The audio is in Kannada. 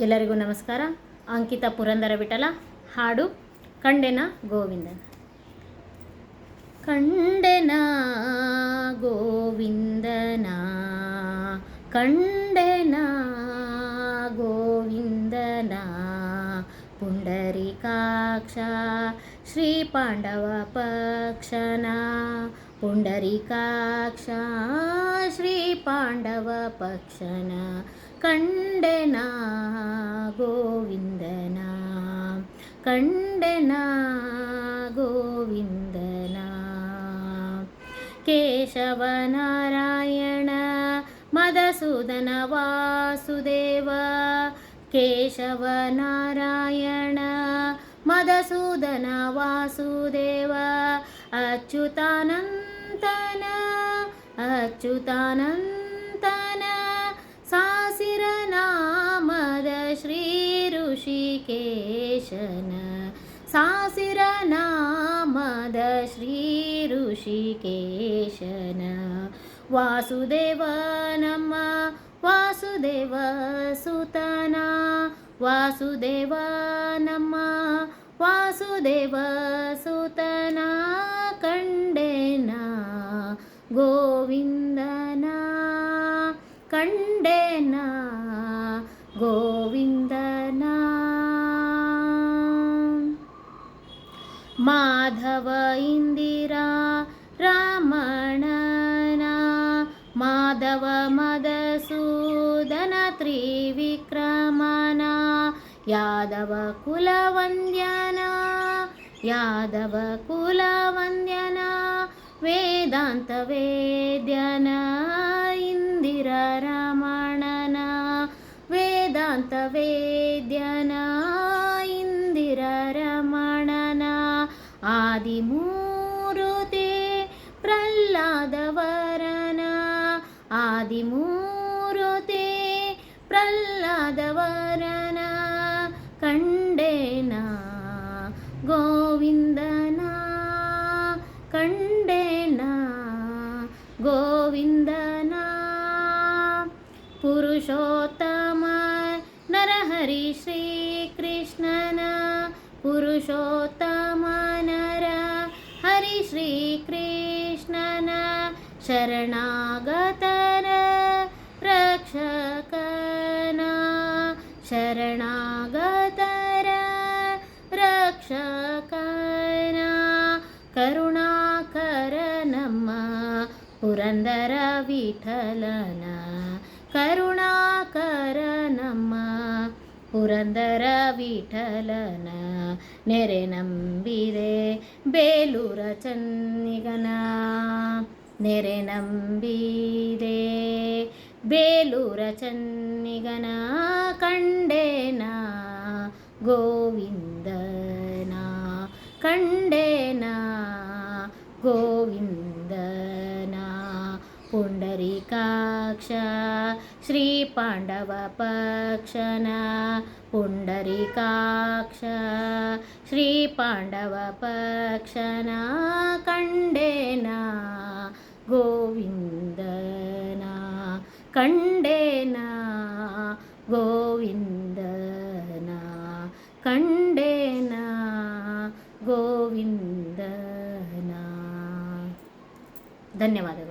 ಎಲ್ಲರಿಗೂ ನಮಸ್ಕಾರ. ಅಂಕಿತ ಪುರಂದರ ವಿಠಲ, ಹಾಡು ಕಂಡೆನ ಗೋವಿಂದನ. ಕಂಡೆನ ಗೋವಿಂದನ ಕಂಡೆನ ಗೋವಿಂದನ. ಪುಂಡರಿಕಾಕ್ಷ, ಶ್ರೀ ಪಾಂಡವ ಪಕ್ಷನ. ಪುಂಡರಿಕಾಕ್ಷ, ಶ್ರೀ ಪಾಂಡವ ಪಕ್ಷನ. ಕಂಡೆನ ಕಂಡೆನ ಗೋವಿಂದನ ಕೇಶವನಾರಾಯಣ ಮದಸೂದನ ವಾಸುದೇವ. ಕೇಶವನಾರಾಯಣ ಮದಸೂದನ ವಾಸುದೇವ. ಅಚ್ಯುತಾನಂತನ ಅಚ್ಯುತಾನಂತನ ಸಾಸಿರ ನಾಮದ ಶ್ರೀ ಋಷಿಕೇಶನ शन सारनामदश्रीऋषिकेशन वासुदेव नम वासुदेव सुतना वासुदेव नम वासुदेव सुतना। माधव इन्दिरा रमणना माधव मदसूदन त्रिविक्रमणा यादव कुलवन्द्यना यादव कुलवन्द्यना वेदान्तवेद्यना इन्दिरा रमणना वेदान्तवेद्यना ಆದಿಮೂರುತಿ ಪ್ರಹ್ಲಾದವರನ ಆದಿಮೂರುತಿ ಪ್ರಹ್ಲಾದವರನ ಕಂಡೇನ ಗೋವಿಂದನ ಕಂಡೇನ ಗೋವಿಂದನ ಪುರುಷೋತ್ತಮ ನರಹರಿ ಶ್ರೀಕೃಷ್ಣನ ಪುರುಷೋತ್ತಮ ನರ श्रीकृष्णन शरणागतर रक्षकना शरणगतर रक्षकना करुणाकरम् पुरन्दरविठलन करुणाकरम् पुरन्दरविठलन नेरे नम्बिरे ಬೇಲೂರ ಚನ್ನಿಗನ ನೆರೆ ನಂಬೀರೆ ಬೇಲೂರ ಚನ್ನಿಗನ ಕಂಡೇನ ಗೋವಿಂದನ ಕಂಡೇನ ಗೋವಿಂದನ. पुण्डरीकाक्ष श्रीपाण्डवपक्षण पुण्डरीकाक्ष श्रीपाण्डवपक्षण कण्डेना गोविन्दना कण्डेना गोविन्दना कण्डेना गोविन्दना धन्यवादः